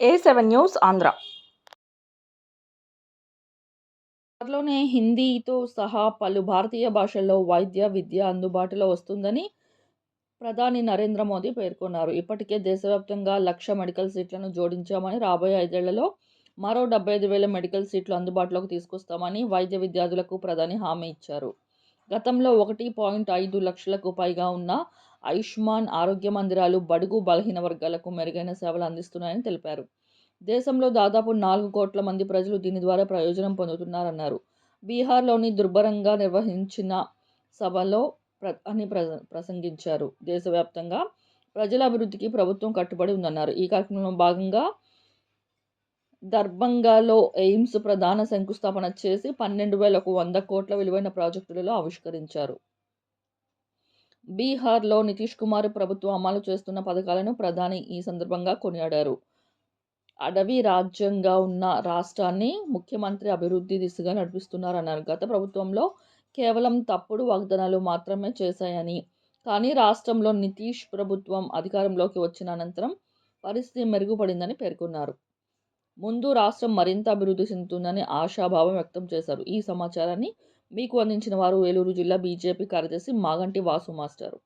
ఏ seven news Andhra త్వరలోనే హిందీతో సహా పలు భారతీయ భాషల్లో వైద్య విద్య అందుబాటులో వస్తుందని ప్రధాని నరేంద్ర మోదీ పేర్కొన్నారు. ఇప్పటికే దేశవ్యాప్తంగా లక్ష మెడికల్ సీట్లను జోడించామని రాబోయే ఐదేళ్ళలో మరో డెబ్బై ఐదు వేల మెడికల్ సీట్లు అందుబాటులోకి తీసుకొస్తామని వైద్య విద్యార్థులకు ప్రధాని హామీ ఇచ్చారు. గతంలో ఒకటి పాయింట్ ఐదు లక్షలకు పైగా ఉన్న ఆయుష్మాన్ ఆరోగ్య మందిరాలు బడుగు బలహీన వర్గాలకు మెరుగైన సేవలు అందిస్తున్నాయని తెలిపారు. దేశంలో దాదాపు నాలుగు కోట్ల మంది ప్రజలు దీని ద్వారా ప్రయోజనం పొందుతున్నారన్నారు. బీహార్లోని దుర్భరంగా నిర్వహించిన సభలో ప్ర అని ప్ర ప్రసంగించారు. దేశవ్యాప్తంగా ప్రజల అభివృద్ధికి ప్రభుత్వం కట్టుబడి ఉందన్నారు. ఈ కార్యక్రమంలో భాగంగా దర్భంగాలో ఎయిమ్స్ ప్రధాన శంకుస్థాపన చేసి పన్నెండు వేల ఒక వంద కోట్ల విలువైన ప్రాజెక్టులలో ఆవిష్కరించారు. బీహార్లో నితీష్ కుమార్ ప్రభుత్వం అమలు చేస్తున్న పథకాలను ప్రధాని ఈ సందర్భంగా కొనియాడారు. అడవి రాజ్యంగా ఉన్న రాష్ట్రాన్ని ముఖ్యమంత్రి అభివృద్ధి దిశగా నడిపిస్తున్నారన్నారు. గత ప్రభుత్వంలో కేవలం తప్పుడు వాగ్దానాలు మాత్రమే చేశాయని కానీ రాష్ట్రంలో నితీష్ ప్రభుత్వం అధికారంలోకి వచ్చిన అనంతరం పరిస్థితి మెరుగుపడిందని పేర్కొన్నారు. ముందు రాష్ట్రం మరింత అభివృద్ధి చెందుతుందని ఆశాభావం వ్యక్తం చేశారు. ఈ సమాచారాన్ని మీకు అందించిన వారు ఏలూరు జిల్లా బీజేపీ కార్యదర్శి మాగంటి వాసు మాస్టారు.